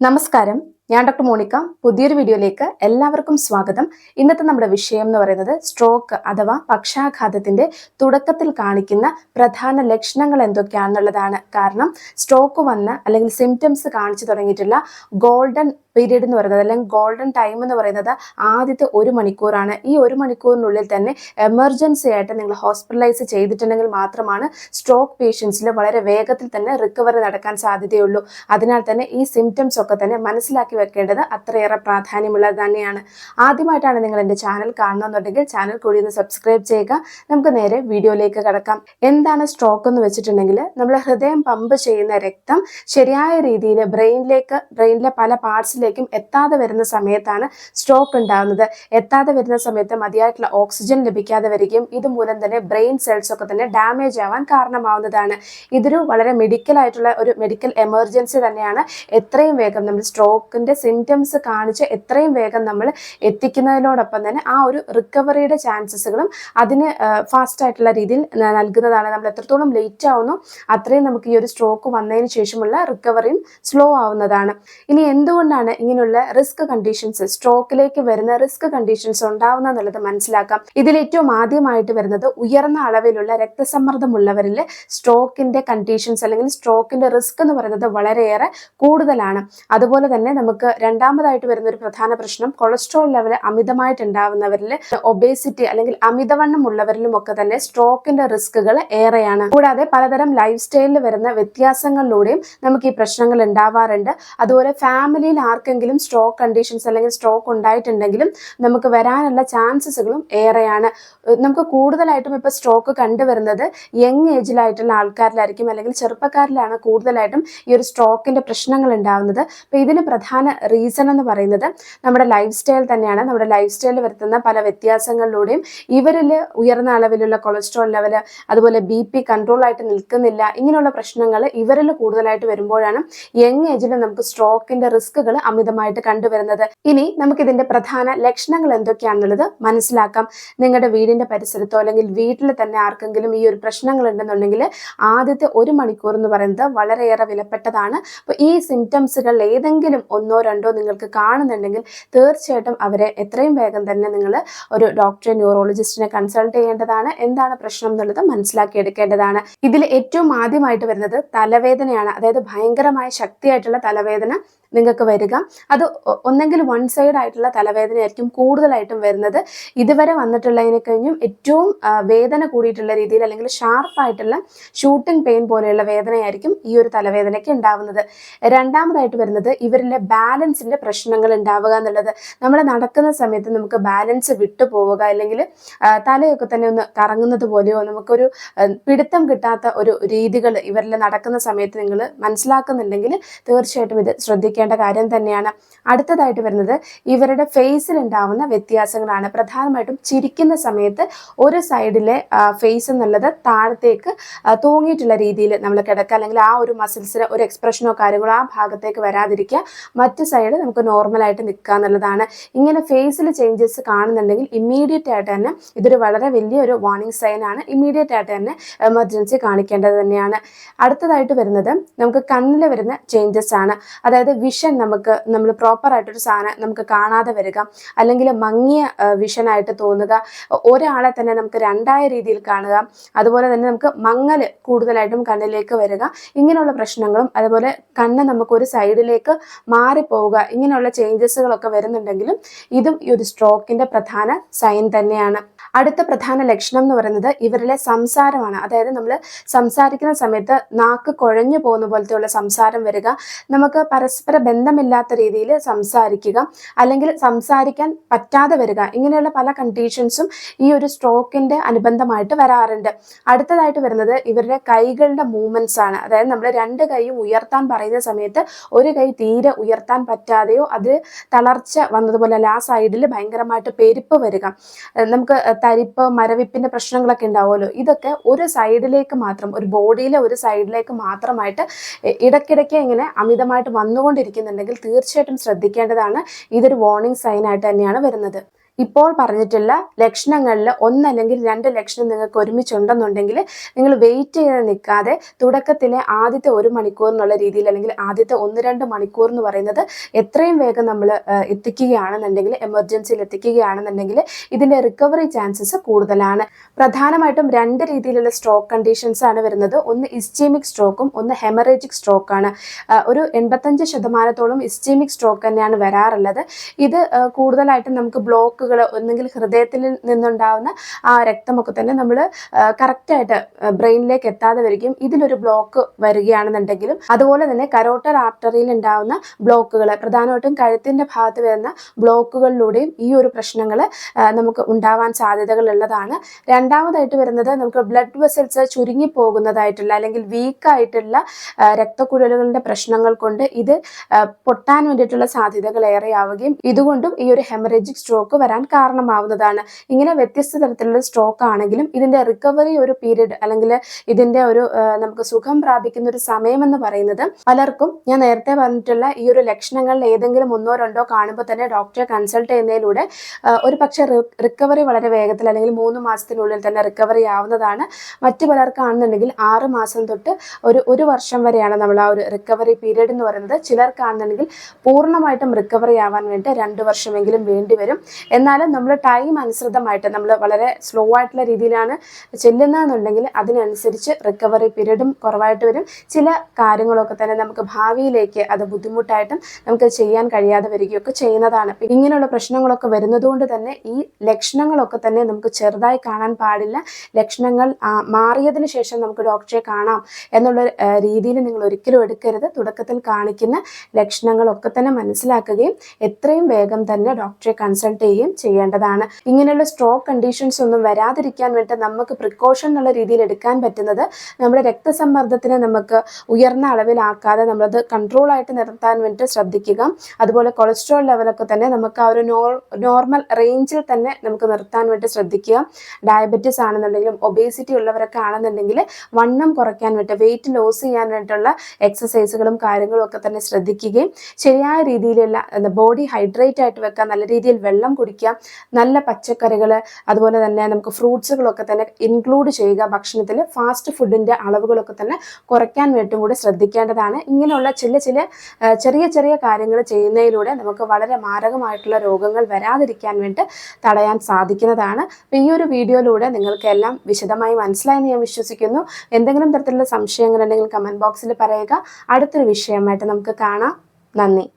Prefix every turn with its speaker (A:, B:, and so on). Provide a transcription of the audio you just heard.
A: നമസ്കാരം. ഞാൻ doctor Monica. പുതിയൊരു വീഡിയോയിലേക്ക് എല്ലാവർക്കും സ്വാഗതം. ഇന്നത്തെ നമ്മുടെ വിഷയം എന്ന് പറയുന്നത് സ്ട്രോക്ക് അഥവാ പക്ഷാഘാതത്തിന്റെ തുടക്കത്തിൽ കാണിക്കുന്ന പ്രധാന ലക്ഷണങ്ങൾ എന്തൊക്കെയാണെന്നുള്ളതാണ്. കാരണം സ്ട്രോക്ക് വന്ന് അല്ലെങ്കിൽ സിംറ്റംസ് കാണിച്ചു തുടങ്ങിയിട്ടുള്ള ഗോൾഡൻ പീരീഡ് എന്ന് പറയുന്നത് അല്ലെങ്കിൽ ഗോൾഡൻ ടൈം എന്ന് പറയുന്നത് ആദ്യത്തെ ഒരു മണിക്കൂറാണ്. ഈ ഒരു മണിക്കൂറിനുള്ളിൽ തന്നെ എമർജൻസി ആയിട്ട് നിങ്ങൾ ഹോസ്പിറ്റലൈസ് ചെയ്തിട്ടുണ്ടെങ്കിൽ മാത്രമാണ് സ്ട്രോക്ക് പേഷ്യൻസിൽ വളരെ വേഗത്തിൽ തന്നെ റിക്കവറി നടക്കാൻ സാധ്യതയുള്ളൂ. അതിനാൽ തന്നെ ഈ സിംറ്റംസ് ഒക്കെ തന്നെ മനസ്സിലാക്കി വെക്കേണ്ടത് അത്രയേറെ പ്രാധാന്യമുള്ളത് തന്നെയാണ്. ആദ്യമായിട്ടാണ് നിങ്ങൾ എന്റെ ചാനൽ കാണുന്നതെന്നുണ്ടെങ്കിൽ ചാനൽ കൂടി ഒന്ന് സബ്സ്ക്രൈബ് ചെയ്യുക. നമുക്ക് നേരെ വീഡിയോയിലേക്ക് കടക്കാം. എന്താണ് സ്ട്രോക്ക് എന്ന് വെച്ചിട്ടുണ്ടെങ്കിൽ നമ്മൾ ഹൃദയം പമ്പ് ചെയ്യുന്ന രക്തം ശരിയായ രീതിയിൽ ബ്രെയിനിലേക്ക് ബ്രെയിനിലെ പല പാർട്സിലേക്കും എത്താതെ വരുന്ന സമയത്താണ് സ്ട്രോക്ക് ഉണ്ടാകുന്നത്. എത്താതെ വരുന്ന സമയത്ത് മതിയായിട്ടുള്ള ഓക്സിജൻ ലഭിക്കാതെ വരികയും ഇതുമൂലം തന്നെ ബ്രെയിൻ സെൽസ് ഒക്കെ തന്നെ ഡാമേജ് ആവാൻ കാരണമാവുന്നതാണ്. ഇതൊരു വളരെ മെഡിക്കൽ ആയിട്ടുള്ള ഒരു മെഡിക്കൽ എമർജൻസി തന്നെയാണ്. എത്രയും വേഗം നമ്മൾ സ്ട്രോക്കിന്റെ സിംറ്റംസ് കാണിച്ച് എത്രയും വേഗം നമ്മൾ എത്തിക്കുന്നതിനോടൊപ്പം തന്നെ ആ ഒരു റിക്കവറിയുടെ ചാൻസസുകളും അതിന് ഫാസ്റ്റ് ആയിട്ടുള്ള രീതിയിൽ നൽകുന്നതാണ്. നമ്മൾ എത്രത്തോളം ലേറ്റ് ആവുന്നു അത്രയും നമുക്ക് ഈ ഒരു സ്ട്രോക്ക് വന്നതിന് ശേഷമുള്ള റിക്കവറിയും സ്ലോ ആവുന്നതാണ്. ഇനി എന്തുകൊണ്ടാണ് ഇങ്ങനെയുള്ള റിസ്ക് കണ്ടീഷൻസ് സ്ട്രോക്കിലേക്ക് വരുന്ന റിസ്ക് കണ്ടീഷൻസ് ഉണ്ടാവുന്ന എന്നുള്ളത് മനസ്സിലാക്കാം. ഇതിൽ ഏറ്റവും ആദ്യമായിട്ട് വരുന്നത് ഉയർന്ന അളവിലുള്ള രക്തസമ്മർദ്ദമുള്ളവരിൽ സ്ട്രോക്കിന്റെ കണ്ടീഷൻസ് അല്ലെങ്കിൽ സ്ട്രോക്കിന്റെ റിസ്ക് എന്ന് പറയുന്നത് വളരെയേറെ കൂടുതലാണ്. അതുപോലെ തന്നെ നമുക്ക് രണ്ടാമതായിട്ട് വരുന്ന ഒരു പ്രധാന പ്രശ്നം കൊളസ്ട്രോൾ ലെവൽ അമിതമായിട്ട് ഉണ്ടാവുന്നവരിൽ ഒബേസിറ്റി അല്ലെങ്കിൽ അമിതവണ്ണം ഉള്ളവരിലും ഒക്കെ തന്നെ സ്ട്രോക്കിന്റെ റിസ്കുകൾ ഏറെയാണ്. കൂടാതെ പലതരം ലൈഫ് സ്റ്റൈലിൽ വരുന്ന വ്യത്യാസങ്ങളിലൂടെയും നമുക്ക് ഈ പ്രശ്നങ്ങൾ ഉണ്ടാവാറുണ്ട്. അതുപോലെ ഫാമിലിയിൽ ആർക്കെങ്കിലും സ്ട്രോക്ക് കണ്ടീഷൻസ് അല്ലെങ്കിൽ സ്ട്രോക്ക് ഉണ്ടായിട്ടുണ്ടെങ്കിലും നമുക്ക് വരാനുള്ള ചാൻസസുകളും ഏറെയാണ്. നമുക്ക് കൂടുതലായിട്ടും ഇപ്പോൾ സ്ട്രോക്ക് കണ്ടുവരുന്നത് യങ് ഏജിലായിട്ടുള്ള ആൾക്കാരിലായിരിക്കും അല്ലെങ്കിൽ ചെറുപ്പക്കാരിലാണ് കൂടുതലായിട്ടും ഈ ഒരു സ്ട്രോക്കിന്റെ പ്രശ്നങ്ങൾ ഉണ്ടാവുന്നത്. അപ്പോൾ ഇതിന് പ്രധാന റീസൺ എന്ന് പറയുന്നത് നമ്മുടെ ലൈഫ് സ്റ്റൈൽ തന്നെയാണ്. നമ്മുടെ ലൈഫ് സ്റ്റൈലിൽ വരുത്തുന്ന പല വ്യത്യാസങ്ങളിലൂടെയും ഇവരിൽ ഉയർന്ന അളവിലുള്ള കൊളസ്ട്രോൾ ലെവൽ അതുപോലെ ബി പി കൺട്രോളായിട്ട് നിൽക്കുന്നില്ല ഇങ്ങനെയുള്ള പ്രശ്നങ്ങൾ ഇവരിൽ കൂടുതലായിട്ട് വരുമ്പോഴാണ് യങ് ഏജിൽ നമുക്ക് സ്ട്രോക്കിന്റെ റിസ്കുകൾ അമിതമായിട്ട് കണ്ടുവരുന്നത്. ഇനി നമുക്ക് ഇതിന്റെ പ്രധാന ലക്ഷണങ്ങൾ എന്തൊക്കെയാണെന്നുള്ളത് മനസ്സിലാക്കാം. നിങ്ങളുടെ വീടിന്റെ പരിസരത്തോ അല്ലെങ്കിൽ വീട്ടിൽ തന്നെ ആർക്കെങ്കിലും ഈ ഒരു പ്രശ്നങ്ങൾ ഉണ്ടെന്നുണ്ടെങ്കിൽ ആദ്യത്തെ ഒരു മണിക്കൂർ എന്ന് പറയുന്നത് വളരെയേറെ വിലപ്പെട്ടതാണ്. അപ്പോൾ ഈ സിംറ്റംസുകൾ ഏതെങ്കിലും ഒന്നോ രണ്ടോ നിങ്ങൾക്ക് കാണുന്നുണ്ടെങ്കിൽ തീർച്ചയായിട്ടും അവരെ എത്രയും വേഗം തന്നെ നിങ്ങൾ ഒരു ഡോക്ടറെ ന്യൂറോളജിസ്റ്റിനെ കൺസൾട്ട് ചെയ്യേണ്ടതാണ്. എന്താണ് പ്രശ്നം എന്നുള്ളത് മനസ്സിലാക്കിയെടുക്കേണ്ടതാണ് ഇതിൽ ഏറ്റവും ആദ്യമായിട്ട് വരുന്നത് തലവേദനയാണ്. അതായത് ഭയങ്കരമായ ശക്തിയായിട്ടുള്ള തലവേദന. നിങ്ങൾക്ക് വരിക. അത് ഒന്നെങ്കിൽ വൺ സൈഡ് ആയിട്ടുള്ള തലവേദനയായിരിക്കും കൂടുതലായിട്ടും വരുന്നത്. ഇതുവരെ വന്നിട്ടുള്ളതിനെ കഴിഞ്ഞും ഏറ്റവും വേദന കൂടിയിട്ടുള്ള രീതിയിൽ അല്ലെങ്കിൽ ഷാർപ്പായിട്ടുള്ള ഷൂട്ടിംഗ് പെയിൻ പോലെയുള്ള വേദനയായിരിക്കും ഈ ഒരു തലവേദനയ്ക്ക് ഉണ്ടാവുന്നത്. രണ്ടാമതായിട്ട് വരുന്നത് ഇവരിലെ ബാലൻസിന്റെ പ്രശ്നങ്ങൾ ഉണ്ടാവുക എന്നുള്ളത്. നമ്മൾ നടക്കുന്ന സമയത്ത് നമുക്ക് ബാലൻസ് വിട്ടു പോവുക അല്ലെങ്കിൽ തലയൊക്കെ തന്നെ ഒന്ന് കറങ്ങുന്നത് പോലെയോ നമുക്കൊരു പിടുത്തം കിട്ടാത്ത ഒരു രീതികൾ ഇവരിൽ നടക്കുന്ന സമയത്ത് നിങ്ങൾ മനസ്സിലാക്കുന്നുണ്ടെങ്കിൽ തീർച്ചയായിട്ടും ഇത് ശ്രദ്ധിക്കേണ്ട കാര്യം തന്നെയാണ്. അടുത്തതായിട്ട് വരുന്നത് ഇവരുടെ ഫേസിൽ ഉണ്ടാവുന്ന വ്യത്യാസങ്ങളാണ്. പ്രധാനമായിട്ടും ചിരിക്കുന്ന സമയത്ത് ഒരു സൈഡിലെ ഫേസ് എന്നുള്ളത് താഴത്തേക്ക് തൂങ്ങിയിട്ടുള്ള രീതിയിൽ നമ്മൾ കിടക്കുക. അല്ലെങ്കിൽ ആ ഒരു മസിൽസിന് ഒരു എക്സ്പ്രഷനോ കാര്യങ്ങളോ ആ ഭാഗത്തേക്ക് വരാതിരിക്കുക. മറ്റു സൈഡ് നമുക്ക് നോർമലായിട്ട് നിൽക്കുക എന്നുള്ളതാണ്. ഇങ്ങനെ ഫേസിൽ ചേഞ്ചസ് കാണുന്നുണ്ടെങ്കിൽ ഇമ്മീഡിയറ്റ് ആയിട്ട് തന്നെ ഇതൊരു വളരെ വലിയ ഒരു വാർണിംഗ് സൈൻ ആണ്. ഇമ്മീഡിയറ്റ് ആയിട്ട് തന്നെ എമർജൻസി കാണിക്കേണ്ടത് തന്നെയാണ്. അടുത്തതായിട്ട് വരുന്നത് നമുക്ക് കണ്ണിൽ വരുന്ന ചേഞ്ചസ് ആണ്. അതായത് വിഷൻ നമുക്ക് നമ്മൾ പ്രോപ്പർ ആയിട്ടൊരു സാധനം നമുക്ക് കാണാതെ വരിക അല്ലെങ്കിൽ മങ്ങിയ വിഷനായിട്ട് തോന്നുക ഒരാളെ തന്നെ നമുക്ക് രണ്ടായ രീതിയിൽ കാണുക അതുപോലെ തന്നെ നമുക്ക് മങ്ങൽ കൂടുതലായിട്ടും കണ്ണിലേക്ക് വരിക ഇങ്ങനെയുള്ള പ്രശ്നങ്ങളും അതുപോലെ കണ്ണ് നമുക്ക് ഒരു സൈഡിലേക്ക് മാറിപ്പോവുക ഇങ്ങനെയുള്ള ചേഞ്ചസുകളൊക്കെ വരുന്നുണ്ടെങ്കിലും ഇതും ഈ ഒരു സ്ട്രോക്കിന്റെ പ്രധാന സൈൻ തന്നെയാണ്. അടുത്ത പ്രധാന ലക്ഷണം എന്ന് പറയുന്നത് ഇവരിലെ സംസാരമാണ്. അതായത് നമ്മൾ സംസാരിക്കുന്ന സമയത്ത് നാക്ക് കുഴഞ്ഞു പോകുന്ന പോലത്തെയുള്ള സംസാരം വരിക നമുക്ക് പരസ്പര ബന്ധമില്ലാത്ത രീതിയിൽ സംസാരിക്കുക അല്ലെങ്കിൽ സംസാരിക്കാൻ പറ്റാതെ വരിക. ഇങ്ങനെയുള്ള പല കണ്ടീഷൻസും ഈ ഒരു സ്ട്രോക്കിന്റെ അനുബന്ധമായിട്ട് വരാറുണ്ട്. അടുത്തതായിട്ട് വരുന്നത് ഇവരുടെ കൈകളുടെ മൂവ്മെന്റ്സ് ആണ്. അതായത് നമ്മൾ രണ്ട് കൈയും ഉയർത്താൻ പറയുന്ന സമയത്ത് ഒരു കൈ തീരെ ഉയർത്താൻ പറ്റാതെയോ അത് തളർച്ച വന്നതുപോലെ ആ സൈഡിൽ ഭയങ്കരമായിട്ട് പെരുപ്പ് വരിക. നമുക്ക് തരിപ്പ് മരവിപ്പിന്റെ പ്രശ്നങ്ങളൊക്കെ ഉണ്ടാവുമല്ലോ. ഇതൊക്കെ ഒരു സൈഡിലേക്ക് മാത്രം ഒരു ബോഡിയിലെ ഒരു സൈഡിലേക്ക് മാത്രമായിട്ട് ഇടയ്ക്കിടയ്ക്ക് ഇങ്ങനെ അമിതമായിട്ട് വന്നുകൊണ്ടിരിക്കുന്നുണ്ടെങ്കിൽ തീർച്ചയായിട്ടും ശ്രദ്ധിക്കേണ്ടതാണ്. ഇതൊരു വാർണിംഗ് സൈനായിട്ട് തന്നെയാണ് വരുന്നത്. ഇപ്പോൾ പറഞ്ഞിട്ടുള്ള ലക്ഷണങ്ങളിൽ ഒന്നല്ലെങ്കിൽ രണ്ട് ലക്ഷണം നിങ്ങൾക്ക് ഒരുമിച്ചുണ്ടെന്നുണ്ടെങ്കിൽ നിങ്ങൾ വെയിറ്റ് ചെയ്ത് നിൽക്കാതെ തുടക്കത്തിലെ ആദ്യത്തെ ഒരു മണിക്കൂർ എന്നുള്ള രീതിയിൽ അല്ലെങ്കിൽ ആദ്യത്തെ ഒന്ന് രണ്ട് മണിക്കൂർ എന്ന് പറയുന്നത് എത്രയും വേഗം നമ്മൾ എത്തിക്കുകയാണെന്നുണ്ടെങ്കിൽ എമർജൻസിയിൽ എത്തിക്കുകയാണെന്നുണ്ടെങ്കിൽ ഇതിന്റെ റിക്കവറി ചാൻസസ് കൂടുതലാണ്. പ്രധാനമായിട്ടും രണ്ട് രീതിയിലുള്ള സ്ട്രോക്ക് കണ്ടീഷൻസ് ആണ് വരുന്നത്. ഒന്ന് ഇസ്റ്റീമിക് സ്ട്രോക്കും ഒന്ന് ഹെമറേജിക് സ്ട്രോക്കാണ് ഒരു എൺപത്തഞ്ച് ശതമാനത്തോളം ഇസ്റ്റീമിക് സ്ട്രോക്ക് തന്നെയാണ് വരാറുള്ളത്. ഇത് കൂടുതലായിട്ടും നമുക്ക് ബ്ലോക്കുകൾ ഒന്നെങ്കിൽ ഹൃദയത്തിൽ നിന്നുണ്ടാവുന്ന ആ രക്തമൊക്കെ തന്നെ നമ്മൾ കറക്റ്റായിട്ട് ബ്രെയിനിലേക്ക് എത്താതെ വരികയും ഇതിലൊരു ബ്ലോക്ക് വരികയാണെന്നുണ്ടെങ്കിലും അതുപോലെ തന്നെ കരോട്ടർ ആർട്ടറിയിൽ ഉണ്ടാവുന്ന ബ്ലോക്കുകൾ പ്രധാനമായിട്ടും കഴുത്തിന്റെ ഭാഗത്ത് വരുന്ന ബ്ലോക്കുകളിലൂടെയും ഈ ഒരു പ്രശ്നങ്ങൾ നമുക്ക് ഉണ്ടാവാൻ സാധ്യതകളുള്ളതാണ്. രണ്ടാമതായിട്ട് വരുന്നത് നമുക്ക് ബ്ലഡ് വെസൽസ് ചുരുങ്ങി പോകുന്നതായിട്ടുള്ള അല്ലെങ്കിൽ വീക്കായിട്ടുള്ള രക്തക്കുഴലുകളുടെ പ്രശ്നങ്ങൾ കൊണ്ട് ഇത് പൊട്ടാൻ വേണ്ടിയിട്ടുള്ള സാധ്യതകൾ ഏറെയാവുകയും ഇതുകൊണ്ടും ഈ ഒരു ഹെമറേജിക് സ്ട്രോക്ക് വരാൻ കാരണമാവുന്നതാണ്. ഇങ്ങനെ വ്യത്യസ്ത തരത്തിലുള്ള സ്ട്രോക്ക് ആണെങ്കിലും ഇതിന്റെ റിക്കവറി ഒരു പീരീഡ് അല്ലെങ്കിൽ ഇതിന്റെ ഒരു നമുക്ക് സുഖം പ്രാപിക്കുന്ന ഒരു സമയം എന്ന് പറയുന്നത് പലർക്കും ഞാൻ നേരത്തെ പറഞ്ഞിട്ടുള്ള ഈ ഒരു ലക്ഷണങ്ങളിൽ ഏതെങ്കിലും ഒന്നോ രണ്ടോ കാണുമ്പോൾ തന്നെ ഡോക്ടറെ കൺസൾട്ട് ചെയ്യുന്നതിലൂടെ ഒരു പക്ഷേ റിക്കവറി വളരെ വേഗത്തിൽ അല്ലെങ്കിൽ മൂന്ന് മാസത്തിനുള്ളിൽ തന്നെ റിക്കവറി ആവുന്നതാണ്. മറ്റു പലർക്കാണെന്നുണ്ടെങ്കിൽ ആറ് മാസം തൊട്ട് ഒരു ഒരു വർഷം വരെയാണ് നമ്മൾ ആ ഒരു റിക്കവറി പീരീഡ് എന്ന് പറയുന്നത്. ചിലർക്കാണെന്നുണ്ടെങ്കിൽ പൂർണമായിട്ടും റിക്കവറി ആവാൻ വേണ്ടി രണ്ട് വർഷമെങ്കിലും വേണ്ടി വരും. എന്നാലും നമ്മൾ ടൈം അനുസൃതമായിട്ട് നമ്മൾ വളരെ സ്ലോ ആയിട്ടുള്ള രീതിയിലാണ് ചെല്ലുന്നതെന്നുണ്ടെങ്കിൽ അതിനനുസരിച്ച് റിക്കവറി പീരീഡും കുറവായിട്ട് വരും. ചില കാര്യങ്ങളൊക്കെ തന്നെ നമുക്ക് ഭാവിയിലേക്ക് അത് ബുദ്ധിമുട്ടായിട്ടും നമുക്ക് ചെയ്യാൻ കഴിയാതെ വരികയൊക്കെ ചെയ്യുന്നതാണ്. ഇങ്ങനെയുള്ള പ്രശ്നങ്ങളൊക്കെ വരുന്നതുകൊണ്ട് തന്നെ ഈ ലക്ഷണങ്ങളൊക്കെ തന്നെ നമുക്ക് ചെറുതായി കാണാൻ പാടില്ല. ലക്ഷണങ്ങൾ മാറിയതിന് ശേഷം നമുക്ക് ഡോക്ടറെ കാണാം എന്നുള്ള രീതിയിൽ നിങ്ങൾ ഒരിക്കലും എടുക്കരുത്. തുടക്കത്തിൽ കാണിക്കുന്ന ലക്ഷണങ്ങളൊക്കെ തന്നെ മനസ്സിലാക്കുകയും എത്രയും വേഗം തന്നെ ഡോക്ടറെ കൺസൾട്ട് ചെയ്യുകയും ചെയ്യേണ്ടതാണ്. ഇങ്ങനെയുള്ള സ്ട്രോക്ക് കണ്ടീഷൻസ് ഒന്നും വരാതിരിക്കാൻ വേണ്ടി നമുക്ക് പ്രിക്കോഷൻ എന്നുള്ള രീതിയിൽ എടുക്കാൻ പറ്റുന്നത് നമ്മുടെ രക്തസമ്മർദ്ദത്തിനെ നമുക്ക് ഉയർന്ന അളവിലാക്കാതെ നമ്മളത് കൺട്രോൾ ആയിട്ട് നിർത്താൻ വേണ്ടി ശ്രദ്ധിക്കുക. അതുപോലെ കൊളസ്ട്രോൾ ലെവലൊക്കെ തന്നെ നമുക്ക് ആ ഒരു നോർമൽ റേഞ്ചിൽ തന്നെ നമുക്ക് നിർത്താൻ വേണ്ടി ശ്രദ്ധിക്കുക. ഡയബറ്റീസ് ആണെന്നുണ്ടെങ്കിലും ഒബേസിറ്റി ഉള്ളവരൊക്കെ ആണെന്നുണ്ടെങ്കിൽ വണ്ണം കുറയ്ക്കാൻ വേണ്ടി വെയിറ്റ് ലോസ് ചെയ്യാൻ വേണ്ടിയിട്ടുള്ള എക്സസൈസുകളും കാര്യങ്ങളും ഒക്കെ തന്നെ ശ്രദ്ധിക്കുകയും ശരിയായ രീതിയിലുള്ള ബോഡി ഹൈഡ്രേറ്റ് ആയിട്ട് വെക്കാൻ നല്ല രീതിയിൽ വെള്ളം കുടിക്കുക നല്ല പച്ചക്കറികൾ അതുപോലെ തന്നെ നമുക്ക് ഫ്രൂട്ട്സുകളൊക്കെ തന്നെ ഇൻക്ലൂഡ് ചെയ്യുക. ഭക്ഷണത്തിൽ ഫാസ്റ്റ് ഫുഡിന്റെ അളവുകളൊക്കെ തന്നെ കുറയ്ക്കാൻ വേണ്ടിയും കൂടി ശ്രദ്ധിക്കേണ്ടതാണ്. ഇങ്ങനെയുള്ള ചില ചില ചെറിയ ചെറിയ കാര്യങ്ങൾ ചെയ്യുന്നതിലൂടെ നമുക്ക് വളരെ മാരകമായിട്ടുള്ള രോഗങ്ങൾ വരാതിരിക്കാൻ വേണ്ടി തടയാൻ സാധിക്കുന്നതാണ്. അപ്പോൾ ഈ ഒരു വീഡിയോയിലൂടെ നിങ്ങൾക്ക് എല്ലാം വിശദമായി മനസ്സിലായെന്ന് ഞാൻ വിശ്വസിക്കുന്നു. എന്തെങ്കിലും തരത്തിലുള്ള സംശയങ്ങൾ ഉണ്ടെങ്കിൽ കമന്റ് ബോക്സിൽ പറയുക. അടുത്തൊരു വിഷയമായിട്ട് നമുക്ക് കാണാം. നന്ദി.